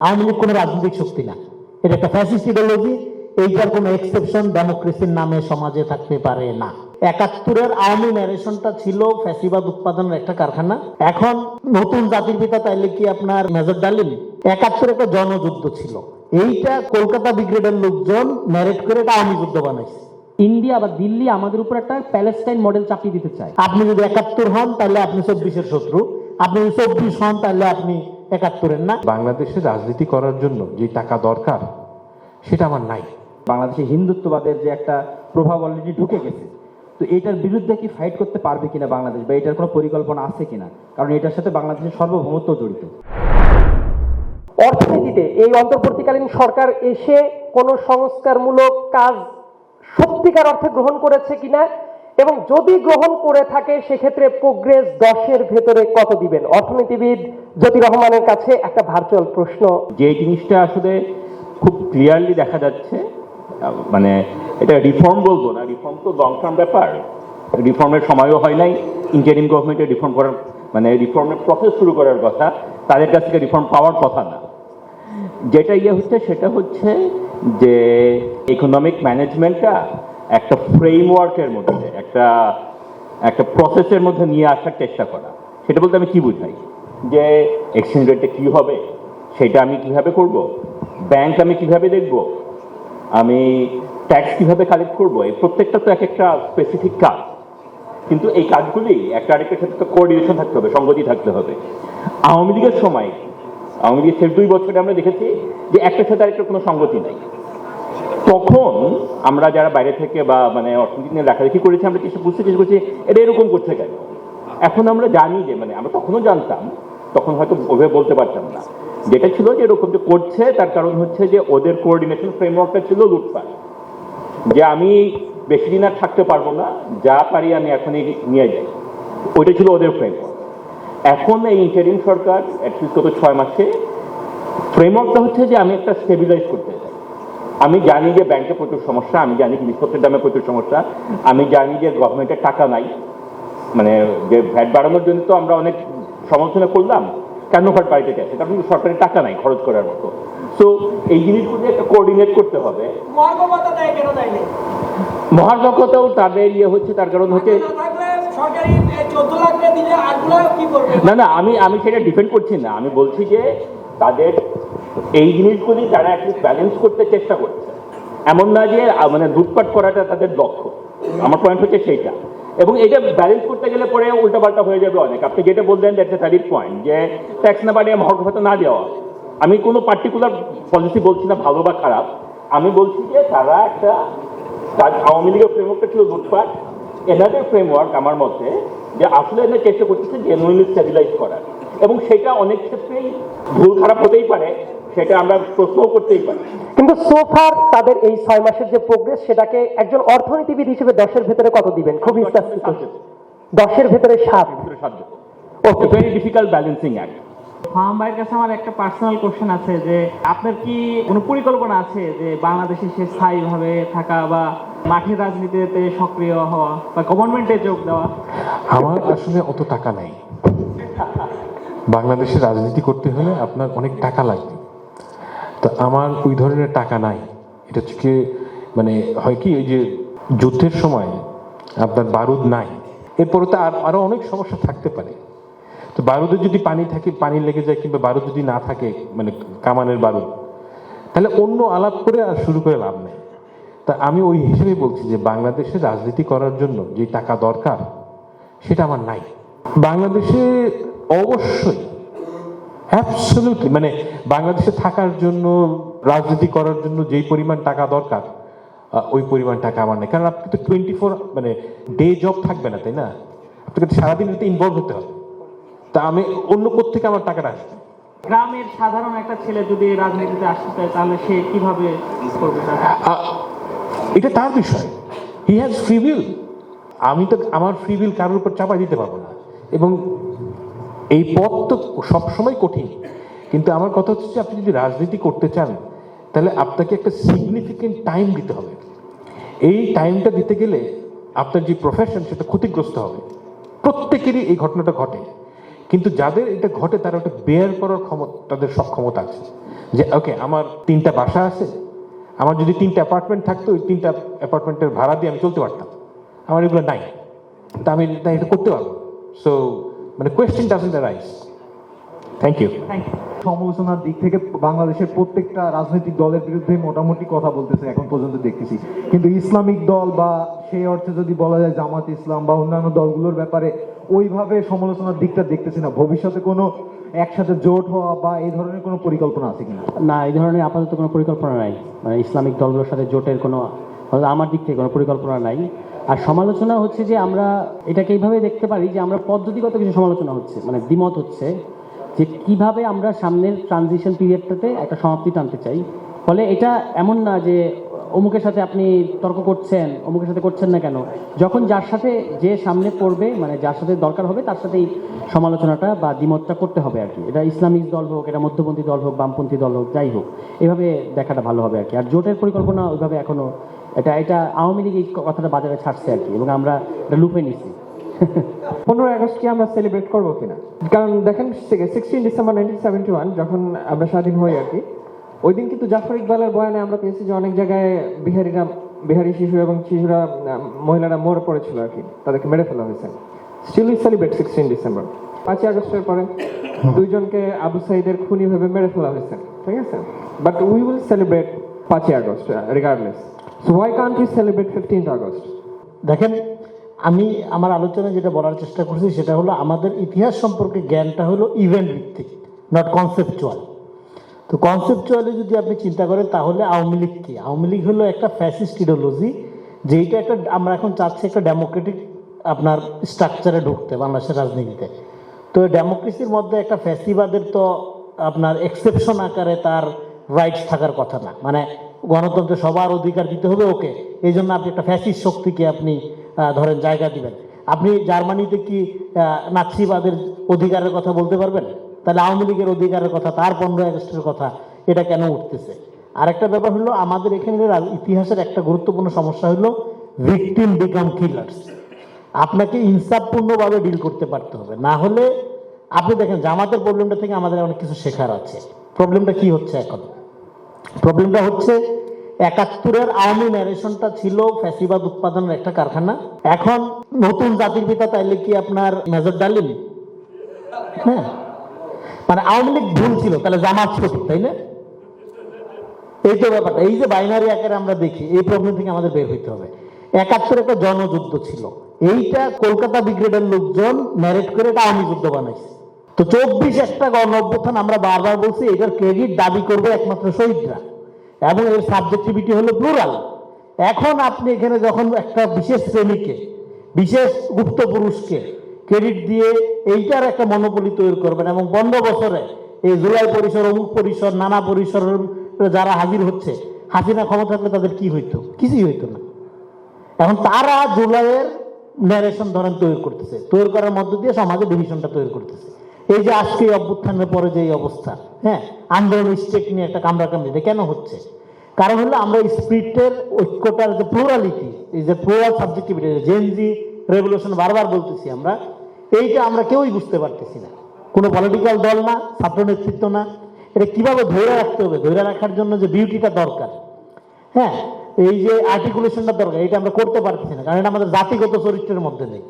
আওয়ামী লীগ কোনো রাজনৈতিক শক্তি না। এটা একটা ফ্যাসিস্ট ইডিওলজি এইটার কোনো এক্সেপশন ডেমোক্রেসির নামে সমাজে থাকতে পারে না। একাত্তরের আওয়ামী ন্যারেশনটা ছিল ফ্যাসিবাদ উৎপাদনের একটা কারখানা। এখন নতুন জাতির পিতা তাইলে কি আপনার মেজর ডালিম? একাত্তর একটা জনযুদ্ধ ছিল। এইটা কলকাতা ব্রিগেডের লোকজন ম্যারেট করে এটা আওয়ামী যুদ্ধ বানাইছে। ইন্ডিয়া বা দিল্লি আমাদের উপর একটা প্যালেস্টাইন মডেল চাপিয়ে দিতে চায়। আপনি যদি একাত্তর হন তাহলে আপনি চব্বিশের শত্রু। আপনি চব্বিশ হন তাহলে আপনি একাত্তরের না। বাংলাদেশে রাজনীতি করার জন্য যে টাকা দরকার সেটা আমার নাই। বাংলাদেশে হিন্দুত্ববাদের যে একটা প্রভাব অলরেডি ঢুকে গেছে তো এটার বিরুদ্ধে কি ফাইট করতে পারবে কিনা বাংলাদেশ বা এটার কোনো পরিকল্পনা আছে কিনা? কারণ এটার সাথে বাংলাদেশের সার্বভৌমত্ব জড়িত। অর্থনীতিতে এই অন্তর্বর্তীকালীন সরকার এসে কোনো সংস্কারমূলক কাজ সত্যিকার অর্থে গ্রহণ করেছে কিনা এবং যদি গ্রহণ করে থাকে, সেক্ষেত্রে প্রোগ্রেস দশের ভেতরে কত দিবেন? অর্থনীতিবিদ জ্যোতি রহমানের কাছে একটা ভার্চুয়াল প্রশ্ন। যে জিনিসটা আসলে খুব ক্লিয়ারলি দেখা যাচ্ছে মানে এটা রিফর্ম বলব না রিফর্ম তো লং টার্ম ব্যাপার। রিফর্মের সময়ও হয় নাই ইন্টারিম গভর্নমেন্টের রিফর্ম করার মানে রিফর্মের প্রসেস শুরু করার কথা, তাদের কাছ থেকে রিফর্ম পাওয়ার কথা না। যেটা ইয়ে হচ্ছে, সেটা হচ্ছে যে ইকোনমিক ম্যানেজমেন্টটা একটা ফ্রেমওয়ার্কের মধ্যে, একটা একটা প্রসেসের মধ্যে নিয়ে আসার চেষ্টা করা। সেটা বলতে আমি কি বুঝাই? যে এক্সচেঞ্জ রেটটা কি হবে? সেটা আমি কীভাবে করব? ব্যাংক আমি কীভাবে দেখব? আমি ট্যাক্স কীভাবে কালেক্ট করব? এই প্রত্যেকটা তো এক একটা স্পেসিফিক কাজ। কিন্তু এই কাজগুলি একটা আরেকটার সাথে তো কোঅর্ডিনেশন থাকতে হবে, সঙ্গতি থাকতে হবে। আওয়ামী লীগের সময়, আওয়ামী লীগের শেষ দুই বছরে আমরা দেখেছি যে একটার সাথে আরেকটার কোনো সঙ্গতি নাই। তখন আমরা যারা বাইরে থেকে বা মানে অর্থনীতি নিয়ে লেখালেখি করেছি, আমরা কিছু বুঝতে চেষ্টা করছি, এটা এরকম করছে কেন? এখন আমরা জানি যে মানে আমরা তখনও জানতাম, তখন হয়তো ওভাবে বলতে পারতাম না। যেটা ছিল যে, এরকম যে করছে, তার কারণ হচ্ছে যে, ওদের কোঅর্ডিনেশন ফ্রেমওয়ার্কটা ছিল লুটপাট। যে, আমি বেশি দিন আর থাকতে পারব না, যা পারি আমি এখনই নিয়ে যাই। ওইটা ছিল ওদের ফ্রেমওয়ার্ক এখন এই ইন্টারিম সরকার অ্যাটলিস্ট গত ছয় মাসে ফ্রেমওয়ার্কটা হচ্ছে যে, আমি একটা স্টেবিলাইজ করতে চাই। আমি জানি যে ব্যাংকে প্রচুর সমস্যা আমি জানি জিনিসপত্রের দামে প্রচুর সমস্যা আমি জানি যে গভর্নমেন্টের টাকা নাই। মানে যে ভ্যাট বাড়ানোর জন্য তো আমরা অনেক সমালোচনা করলাম কেন ভ্যাট বাড়িতে চাইছে কারণ সরকারের টাকা নাই খরচ করার মতো। সো এই জিনিসগুলো একটা কোঅর্ডিনেট করতে হবে। মহার্দকতাও তাদের ইয়ে হচ্ছে তার কারণ হচ্ছে না না আমি আমি সেটা ডিপেন্ড করছি না। আমি বলছি যে তাদের এই জিনিসগুলি তারা অ্যাটলিস্ট ব্যালেন্স করতে চেষ্টা করছে। এমন না যে মানে লুটপাট করাটা তাদের লক্ষ্য। আমার পয়েন্ট হচ্ছে সেইটা। এবং এটা ব্যালেন্স করতে গেলে পরে উল্টাপাল্টা হয়ে যাবে অনেক। আপনি যেটা বললেন দ্যাটস এ ভ্যালিড পয়েন্ট যে ট্যাক্স না বাড়িয়ে মহর্গ ভাতা না দেওয়া। আমি কোনো পার্টিকুলার পলিসি বলছি না ভালো বা খারাপ। আমি বলছি যে, তারা একটা আওয়ামী লীগের ফ্রেমওয়ার্কটা ছিল লুটপাট। এনাদের ফ্রেমওয়ার্ক আমার মতে, যে আসলে এনার চেষ্টা করতেছে জেনুইনলি স্টেবিলাইজ করার। এবং সেটা অনেক ক্ষেত্রেই ভুল খারাপ হতেই পারে। সেটা আমরা প্রশ্নও করতেই পারি। কিন্তু সোফার তাদের এই ছয় মাসের যে প্রোগ্রেস সেটাকে একজন অর্থনীতিবিদ হিসেবে দশের ভেতরে কত দিবেন? খুবই দশের ভেতরে সাত। Okay very difficult balancing act farm ভাইয়ের কাছে আমার একটা পার্সোনাল কোশ্চেন আছে যে আপনার কি কোনো পরিকল্পনা আছে যে বাংলাদেশে সে স্থায়ীভাবে থাকা বা মাঠের রাজনীতিতে সক্রিয় হওয়া বা গভর্নমেন্টে যোগ দেওয়া? আমার আসলে অত টাকা নাই। বাংলাদেশে রাজনীতি করতে হলে আপনার অনেক টাকা লাগবে। তো আমার ওই ধরনের টাকা নাই। এটা হচ্ছে মানে হয় কি ওই যে যুদ্ধের সময় আপনার বারুদ নাই। এরপরে তো আর আরও অনেক সমস্যা থাকতে পারে। তো বারুদে যদি পানি থাকে, পানি লেগে যায় কিংবা বারুদ যদি না থাকে মানে কামানের বারুদ, তাহলে অন্য আলাপ করে আর শুরু করে লাভ নেই। তা আমি ওই হিসেবে বলছি যে বাংলাদেশে রাজনীতি করার জন্য যে টাকা দরকার, সেটা আমার নাই। বাংলাদেশে অবশ্যই অ্যাবসলিউটলি মানে বাংলাদেশে থাকার জন্য রাজনীতি করার জন্য যেই পরিমাণ টাকা দরকার ওই পরিমাণ টাকা আমার নেই। কারণ আপনি তো টোয়েন্টি ফোর মানে ডে জব থাকবে না তাই না? আপনাকে তো সারাদিন এতে ইনভলভ হতে হবে। তা আমি অন্য কোথেকে আমার টাকাটা আসবে? গ্রামের সাধারণ একটা ছেলে যদি রাজনীতিতে আসতে চায় তাহলে সে কীভাবে করবে? এটা তার বিষয়। হি হ্যাজ ফ্রি উইল আমি তো আমার ফ্রি উইল কারোর উপর চাপাই দিতে পারব না। এবং এই পথ তো সবসময় কঠিন। কিন্তু আমার কথা হচ্ছে যে আপনি যদি রাজনীতি করতে চান, তাহলে আপনাকে একটা সিগনিফিকেন্ট টাইম দিতে হবে। এই টাইমটা দিতে গেলে আপনার যে প্রফেশন সেটা ক্ষতিগ্রস্ত হবে। প্রত্যেকেরই এই ঘটনাটা ঘটে। কিন্তু যাদের এটা ঘটে, তারা ওটা বেয়ার করার ক্ষমতা, তাদের সক্ষমতা আছে। যে ওকে আমার তিনটা বাসা আছে। আমার যদি তিনটা অ্যাপার্টমেন্ট থাকতো, ওই তিনটা অ্যাপার্টমেন্টের ভাড়া দিয়ে আমি চলতে পারতাম। আমার এগুলো নাই। তা আমি এটা করতে পারব। সো মানে question doesn't rise thank you thank you সমালোচনার দিক থেকে বাংলাদেশের প্রত্যেকটা রাজনৈতিক দলের বিরুদ্ধে মোটামুটি কথা বলতেছে এখন পর্যন্ত দেখতেছি। কিন্তু ইসলামিক দল বা সেই অর্থে যদি বলা যায় জামাত ইসলাম বা অন্যান্য দলগুলোর ব্যাপারে ওইভাবে সমালোচনার দিকটা দেখতেছি না। ভবিষ্যতে কোনো একসাথে জোট হওয়া বা এই ধরনের কোনো পরিকল্পনা আছে কিনা? না এই ধরনের আপাতত কোনো পরিকল্পনা নাই। মানে ইসলামিক দলগুলোর সাথে জোটের কোনো আমার দিক থেকে কোনো পরিকল্পনা নাই। আর সমালোচনা হচ্ছে যে আমরা এটাকে এইভাবে দেখতে পারি যে আমরা পদ্ধতিগত কিছু সমালোচনা হচ্ছে মানে দ্বিমত হচ্ছে যে কীভাবে আমরা সামনের ট্রানজিশন পিরিয়ডটাতে একটা সমাপ্তি টানতে চাই। ফলে এটা এমন না যে অমুকের সাথে আপনি তর্ক করছেন, অমুকের সাথে করছেন না কেন? যখন যার সাথে যে সামনে পড়বে মানে যার সাথে দরকার হবে, তার সাথেই সমালোচনাটা বা দ্বিমতটা করতে হবে আর কি। এটা ইসলামিক দল হোক, এটা মধ্যপন্থী দল হোক, বামপন্থী দল হোক, যাই হোক, এভাবে দেখাটা ভালো হবে আর কি। আর জোটের পরিকল্পনা ওইভাবে এখনও এটা এটা আওয়ামী লীগ এই কথাটা বাজারে ছাড়ছে আর কি এবং আমরা এটা লুপে নিচ্ছি। পনেরোই আগস্টকে আমরা সেলিব্রেট করব কিনা? কারণ দেখেন sixteen December nineteen seventy one যখন আমরা স্বাধীন হই আর কি ওই দিন কিন্তু জাফর ইকবালের বয়ানে আমরা পেয়েছি যে অনেক জায়গায় বিহারিরা বিহারি শিশু এবং শিশুরা মহিলারা মরে পড়েছিল আর কি তাদেরকে মেরে ফেলা হয়েছে। Still we celebrate sixteen December পাঁচই আগস্টের পরে দুইজনকে আবু সাইদের খুনি ভেবে মেরে ফেলা হয়েছে ঠিক আছে? বাট উই উইল সেলিব্রেট পাঁচই August regardless we celebrate fifteenth August দেখেন, আমি আমার আলোচনায় যেটা বলার চেষ্টা করছি সেটা হলো আমাদের ইতিহাস সম্পর্কে জ্ঞানটা হলো ইভেন্ট ভিত্তিক নট কনসেপচুয়াল তো কনসেপচুয়ালি যদি আপনি চিন্তা করেন তাহলে আওয়ামী লীগ কি? আওয়ামী লীগ হলো একটা ফ্যাসিস্ট ইডিওলজি যেইটা একটা আমরা এখন চাচ্ছি একটা ডেমোক্রেটিক আপনার স্ট্রাকচারে ঢুকতে বাংলাদেশের রাজনীতিতে। তো ডেমোক্রেসির মধ্যে একটা ফ্যাসিবাদের তো আপনার এক্সেপশন আকারে তার রাইটস থাকার কথা না। মানে গণতন্ত্রে সবার অধিকার দিতে হবে ওকে। এই জন্য আপনি একটা ফ্যাসিস্ট শক্তিকে আপনি ধরেন, জায়গা দিবেন। আপনি জার্মানিতে কি নাৎসিবাদের অধিকারের কথা বলতে পারবেন? তাহলে আওয়ামী লীগের অধিকারের কথা, তার পনেরো আগস্টের কথা, এটা কেন উঠতেছে? আরেকটা ব্যাপার হলো, আমাদের এখানে রাজ- ইতিহাসের একটা গুরুত্বপূর্ণ সমস্যা হলো ভিকটিম বিকাম কিলার্স আপনাকে ইনসাফপূর্ণভাবে ডিল করতে পারতে হবে। না হলে, আপনি দেখেন, জামাতের প্রবলেমটা থেকে আমাদের অনেক কিছু শেখার আছে। প্রবলেমটা কি হচ্ছে এখন? প্রবলেমটা হচ্ছে একাত্তরের আওয়ামী ন্যারেশনটা ছিল ফ্যাসিবাদ উৎপাদনের একটা কারখানা। এখন নতুন জাতির পিতা তাইলে কি আপনার মেজর ডালিম হ্যাঁ। মানে আওয়ামী লীগ ভুল ছিল তাহলে জামাত সঠিক তাই না? এই তো ব্যাপারটা। এই যে বাইনারি আকারে আমরা দেখি, এই প্রবলেম থেকে আমাদের বের হইতে হবে। একাত্তর একটা জনযুদ্ধ ছিল। এইটা কলকাতা ব্রিগেডের লোকজন ম্যারেট করে এটা আওয়ামী যুদ্ধ বানাইছে। তো চব্বিশ একটা গণ অভ্যুত্থান আমরা বারবার বলছি, এটার ক্রেডিট দাবি করবে একমাত্র শহীদরা। এবং এর সাবজেক্টিভিটি হলো প্লুরাল এখন আপনি এখানে যখন একটা বিশেষ শ্রেণীকে, বিশেষ গুপ্ত পুরুষকে ক্রেডিট দিয়ে এইটার একটা মনোপলি তৈরি করবেন এবং পনেরো বছরে এই জুলাই পরিসর, অমুক পরিসর, নানা পরিসরের যারা হাজির হচ্ছে, হাসিনা ক্ষমতা থাকলে তাদের কি হইতো? কিছুই হইতো না। এখন তারা জুলাইয়ের ন্যারেশন ধরেন তৈরি করতেছে, তৈরি করার মধ্য দিয়ে সমাজে ডিভিশনটা তৈরি করতেছে। এই যে আজকে অভ্যুত্থানের পরে যে অবস্থা হ্যাঁ? আন্দোলন স্টেক নিয়ে একটা কামড়াকামড়ি এটা কেন হচ্ছে? কারণ হলো আমরা স্পিরিটের ঐক্যটার যে প্লুরালিটি এই যে প্লুরাল সাবজেক্টিভিটি জেনজি রেভলিউশন বারবার বলতেছি আমরা, এইটা আমরা কেউই বুঝতে পারতেছি না। কোনো পলিটিক্যাল দল না, ছাত্র নেতৃত্ব না। এটা কীভাবে ধরে রাখতে হবে? ধরে রাখার জন্য যে বিউটিটা দরকার। হ্যাঁ? এই যে আর্টিকুলেশনটা দরকার, এটা আমরা করতে পারতেছি না। কারণ এটা আমাদের জাতিগত চরিত্রের মধ্যে নেই।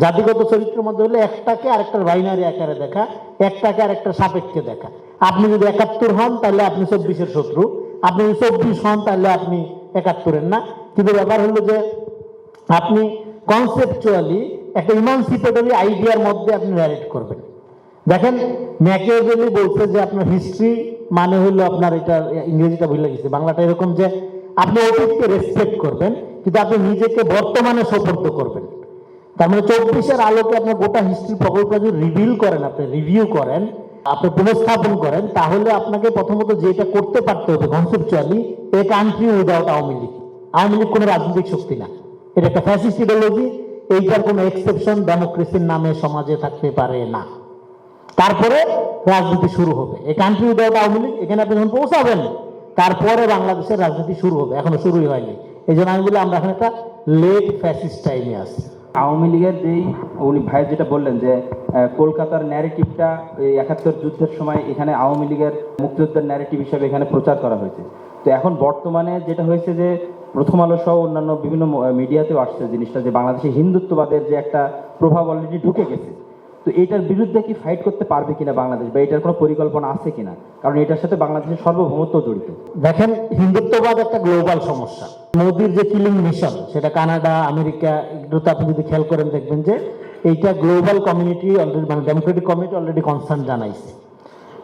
জাতিগত চরিত্রের মধ্যে হলে একটাকে আরেকটার বাইনারি আকারে দেখা, একটাকে আরেকটার সাপেক্ষে দেখা। আপনি যদি একাত্তর হন, তাহলে আপনি চব্বিশের শত্রু। আপনি যদি চব্বিশ হন, তাহলে আপনি একাত্তরের না। কিন্তু ব্যাপার হলো যে আপনি কনসেপচুয়ালি একটা ইমানসিপেটরি আইডিয়ার মধ্যে আপনি ন্যারেট করবেন। দেখেন ম্যাকিয়াভেলি বলছে যে আপনার হিস্ট্রি মানে হলো আপনার এটা ইংরেজিটা ভুলে গেছে, বাংলাটা এরকম যে আপনি অতীতকে রেসপেক্ট করবেন, কিন্তু আপনি নিজেকে বর্তমানে সোপর্দ করবেন। তার মানে চব্বিশের আলোকে আপনার গোটা হিস্ট্রি প্রকল্প যদি রিভিল করেন, আপনি রিভিউ করেন, আপনি পুনঃস্থাপন করেন, তাহলে আপনাকে প্রথমত যেটা করতে পারতে হবে conceptually a country without Awami League. Awami League কোনো রাজনৈতিক শক্তি না। এটা একটা ফ্যাসিস্ট ইডিওলজি এইটার কোনো এক্সেপশন ডেমোক্রেসির নামে সমাজে থাকতে পারে না। তারপরে রাজনীতি শুরু হবে। এই কান্ট্রি উইদাউট আওয়ামী লীগ, এখানে আপনি যখন পৌঁছাবেন, তারপরে বাংলাদেশের রাজনীতি শুরু হবে। এখনও শুরুই হয়নি। এই জন্য আমি বলি আমরা এখন একটা লেট ফ্যাসিস্ট টাইমে আছি। আওয়ামী লীগের যেই উনি ভাই যেটা বললেন যে কলকাতার ন্যারেটিভটা এই একাত্তর যুদ্ধের সময় এখানে আওয়ামী লীগের মুক্তিযুদ্ধের ন্যারেটিভ হিসাবে এখানে প্রচার করা হয়েছে। তো এখন বর্তমানে যেটা হয়েছে যে, প্রথম আলো সহ অন্যান্য বিভিন্ন মিডিয়াতেও আসছে জিনিসটা যে, বাংলাদেশে হিন্দুত্ববাদের যে একটা প্রভাব অলরেডি ঢুকে গেছে। তো এটার বিরুদ্ধে কি ফাইট করতে পারবে কিনা বাংলাদেশ বা এটার কোনো পরিকল্পনা আছে কিনা? কারণ এটার সাথে বাংলাদেশের সর্বভৌমত্ব জড়িত। দেখেন, হিন্দুত্ববাদ একটা গ্লোবাল সমস্যা। মোদির যে কিলিং মিশন সেটা কানাডা, আমেরিকা এগুলোতে আপনি যদি খেয়াল করেন দেখবেন যে, এইটা গ্লোবাল কমিউনিটি অলরেডি মানে ডেমোক্রেটিক কমিউনিটি অলরেডি কনসার্ন জানাইছে।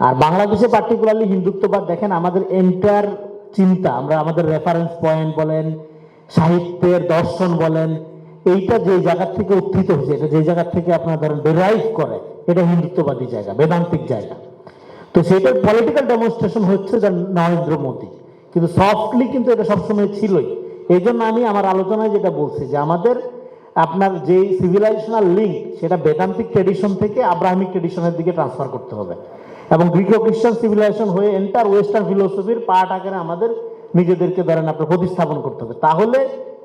আর বাংলাদেশে পার্টিকুলারলি হিন্দুত্ববাদ, দেখেন, আমাদের এন্টার চিন্তা, আমরা আমাদের রেফারেন্স পয়েন্ট বলেন, সাহিত্যের দর্শন বলেন এইটা যে জায়গা থেকে উত্থিত হয়েছে, এটা যে জায়গা থেকে আপনার ধরেন ডেরাইভ করে, এটা হিন্দুত্ববাদী জায়গা, বেদান্তিক জায়গা। তো সেটার পলিটিক্যাল ডেমনস্ট্রেশন হচ্ছে যে নরেন্দ্র মোদী। কিন্তু সফটলি কিন্তু এটা সবসময় ছিলই। এই জন্য আমি আমার আলোচনায় যেটা বলছি যে আমাদের আপনার যে সিভিলাইজেশনাল লিঙ্ক সেটা বেদান্তিক ট্রেডিশন থেকে আব্রাহামিক ট্রেডিশনের দিকে ট্রান্সফার করতে হবে। এবং গ্রিকো খ্রিস্টান সিভিলাইজেশন হয়ে এন্টার ওয়েস্টার্ন ফিলোসফির পার্ট আকারে আমাদের নিজেদেরকে ধরেন আপনার প্রতিস্থাপন করতে হবে। তাহলে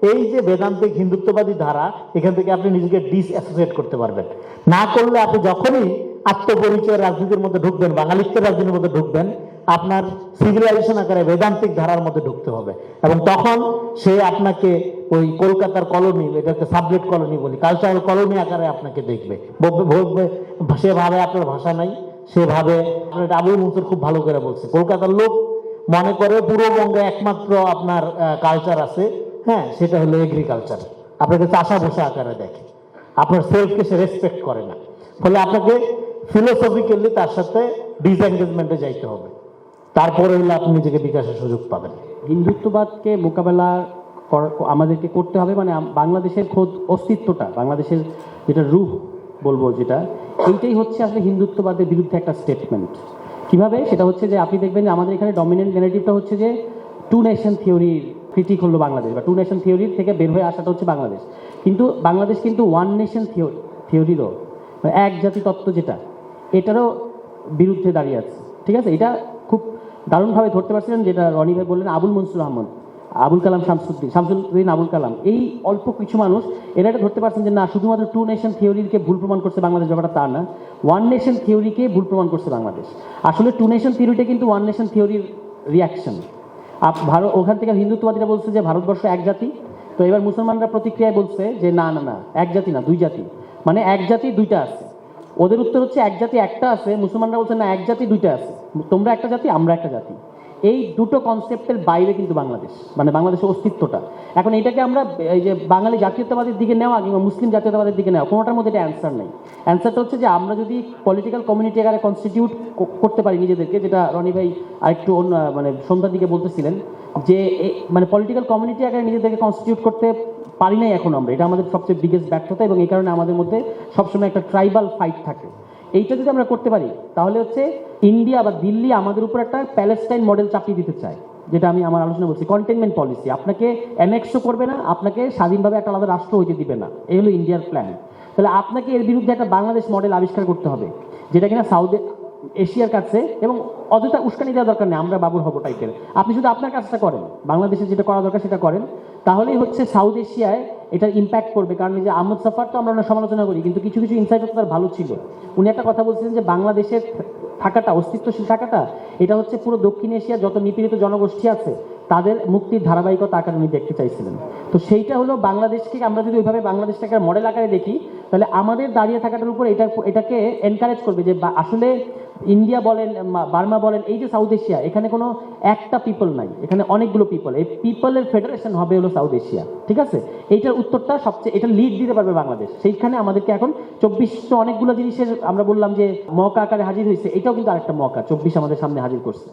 এই যে বেদান্তিক হিন্দুত্ববাদী ধারা, এখান থেকে আপনি নিজেকে ডিস অ্যাসোসিয়েট করতে পারবেন। না করলে আপনি যখনই আত্মপরিচয় রাজনীতির মধ্যে ঢুকবেন, বাঙালিত্বের রাজনীতির মধ্যে ঢুকবেন, আপনার সিভিলাইজেশন আকারে বেদান্তিক ধারার মধ্যে ঢুকতে হবে। এবং তখন সে আপনাকে ওই কলকাতার কলোনি, এটাকে সাবজেক্ট কলোনি বলি কালচারাল কলোনি আকারে আপনাকে দেখবে। বলবে সেভাবে আপনার ভাষা নাই সেভাবে আপনার আবুল মনসুর খুব ভালো করে বলছে। কলকাতার লোক মনে করে পূর্ববঙ্গে একমাত্র আপনার কালচার আছে। হ্যাঁ সেটা হলো এগ্রিকালচার আপনাকে চাষা বসা আকারে দেখে আপনার সেলফকে সে রেসপেক্ট করে না। ফলে আপনাকে ফিলোসফিক্যালি তার সাথে ডিসএঙ্গেজমেন্টে যাইতে হবে। তারপরে হলে আপনি নিজেকে বিকাশের সুযোগ পাবেন। হিন্দুত্ববাদকে মোকাবেলা আমাদেরকে করতে হবে মানে বাংলাদেশের খোদ অস্তিত্বটা, বাংলাদেশের যেটা রূপ বলব যেটা, এইটাই হচ্ছে আসলে হিন্দুত্ববাদের বিরুদ্ধে একটা স্টেটমেন্ট কীভাবে? সেটা হচ্ছে যে আপনি দেখবেন যে আমাদের এখানে ডমিনেন্ট নেগেটিভটা হচ্ছে যে টু নেশন থিওরির ক্রিটিক হলো বাংলাদেশ বা টু নেশন থিওরির থেকে বের হয়ে আসাটা হচ্ছে বাংলাদেশ। কিন্তু বাংলাদেশ কিন্তু ওয়ান নেশন থিওরি থিওরিরও এক জাতি তত্ত্ব যেটা, এটারও বিরুদ্ধে দাঁড়িয়ে আছে। ঠিক আছে? এটা খুব দারুণভাবে ধরতে পারছিলেন যেটা রনি ভাই বললেন, আবুল মনসুর আহমদ, আবুল কালাম শামসুদ্দিন শামসুদ্দিন আবুল কালাম। এই অল্প কিছু মানুষ, এরা এটা ধরতে পারছেন যে না, শুধুমাত্র টু নেশন থিওরিকে ভুল প্রমাণ করছে বাংলাদেশ ব্যাপারটা তা না। ওয়ান নেশন থিওরিকে ভুল প্রমাণ করছে বাংলাদেশ। আসলে টু নেশন থিওরিটা কিন্তু ওয়ান নেশন থিওরির রিয়াকশন ভারত ওখান থেকে হিন্দুত্ববাদীরা বলছে যে ভারতবর্ষ এক জাতি। তো এবার মুসলমানরা প্রতিক্রিয়ায় বলছে যে না না না, এক জাতি না, দুই জাতি। মানে এক জাতি, দুইটা আছে। ওদের উত্তর হচ্ছে এক জাতি, একটা আছে। মুসলমানরা বলছে না, এক জাতি, দুইটা আছে। তোমরা একটা জাতি, আমরা একটা জাতি। এই দুটো কনসেপ্টের বাইরে কিন্তু বাংলাদেশ মানে বাংলাদেশের অস্তিত্বটা। এখন এটাকে আমরা, এই যে বাঙালি জাতীয়তাবাদের দিকে নেওয়া কিংবা মুসলিম জাতীয়তাবাদের দিকে নেওয়া, কোনোটার মধ্যে এটা অ্যান্সার নেই। অ্যান্সারটা হচ্ছে যে আমরা যদি পলিটিক্যাল কমিউনিটি আকারে কনস্টিটিউট করতে পারি নিজেদেরকে, যেটা রনি ভাই আরেকটু অন্য মানে সন্ধ্যার দিকে বলতেছিলেন, যে মানে পলিটিক্যাল কমিউনিটি আকারে নিজেদেরকে কনস্টিটিউট করতে পারি নাই এখন আমরা। এটা আমাদের সবচেয়ে বিগেস্ট ব্যর্থতা এবং এই কারণে আমাদের মধ্যে সবসময় একটা ট্রাইবাল ফাইট থাকে। এইটা যদি আমরা করতে পারি, তাহলে হচ্ছে ইন্ডিয়া বা দিল্লি আমাদের উপর একটা প্যালেস্টাইন মডেল চাপিয়ে দিতে চায়, যেটা আমি আমার আলোচনা বলছি। কন্টেনমেন্ট পলিসি আপনাকে অ্যানেক্সও করবে না, আপনাকে স্বাধীনভাবে একটা আলাদা রাষ্ট্র হইতে দিবে না। এই হলো ইন্ডিয়ার প্ল্যান তাহলে আপনাকে এর বিরুদ্ধে একটা বাংলাদেশ মডেল আবিষ্কার করতে হবে, যেটা কিনা সাউথ এশিয়ার কাছে এবং অযথা উস্কানি দেওয়ার দরকার নেই, আমরা বাবুর হব টাইপের আপনি শুধু আপনার কাজটা করেন, বাংলাদেশে যেটা করা দরকার সেটা করেন। তাহলেই হচ্ছে সাউথ এশিয়ায় এটার ইম্প্যাক্ট করবে। কারণ এই যে আহমদ সাফার তো আমরা অনেক সমালোচনা করি, কিন্তু কিছু কিছু ইনসাইট তার ভালো ছিল। উনি একটা কথা বলছিলেন যে বাংলাদেশের থাকাটা, অস্তিত্বশীল থাকাটা, এটা হচ্ছে পুরো দক্ষিণ এশিয়া যত নিপীড়িত জনগোষ্ঠী আছে, তাদের মুক্তির ধারাবাহিকতা আকারে উনি দেখতে চাইছিলেন। তো সেইটা হলো বাংলাদেশকে, আমরা যদি ওইভাবে বাংলাদেশটাকে মডেল আকারে দেখি তাহলে আমাদের দাঁড়িয়ে থাকাটার উপর এটা, এটাকে এনকারেজ করবে যে আসলে ইন্ডিয়া বলেন বার্মা বলেন, এই যে সাউথ এশিয়া, এখানে কোনো একটা পিপল নাই। এখানে অনেকগুলো পিপল এই পিপলের ফেডারেশন হবে হলো সাউথ এশিয়া। ঠিক আছে? এইটার উত্তরটা সবচেয়ে, এটা লিড দিতে পারবে বাংলাদেশ। সেইখানে আমাদেরকে এখন চব্বিশশো অনেকগুলো জিনিসের আমরা বললাম যে মকা আকারে হাজির হয়েছে। এটাও কিন্তু আরেকটা মকা চব্বিশ আমাদের সামনে হাজির করছে।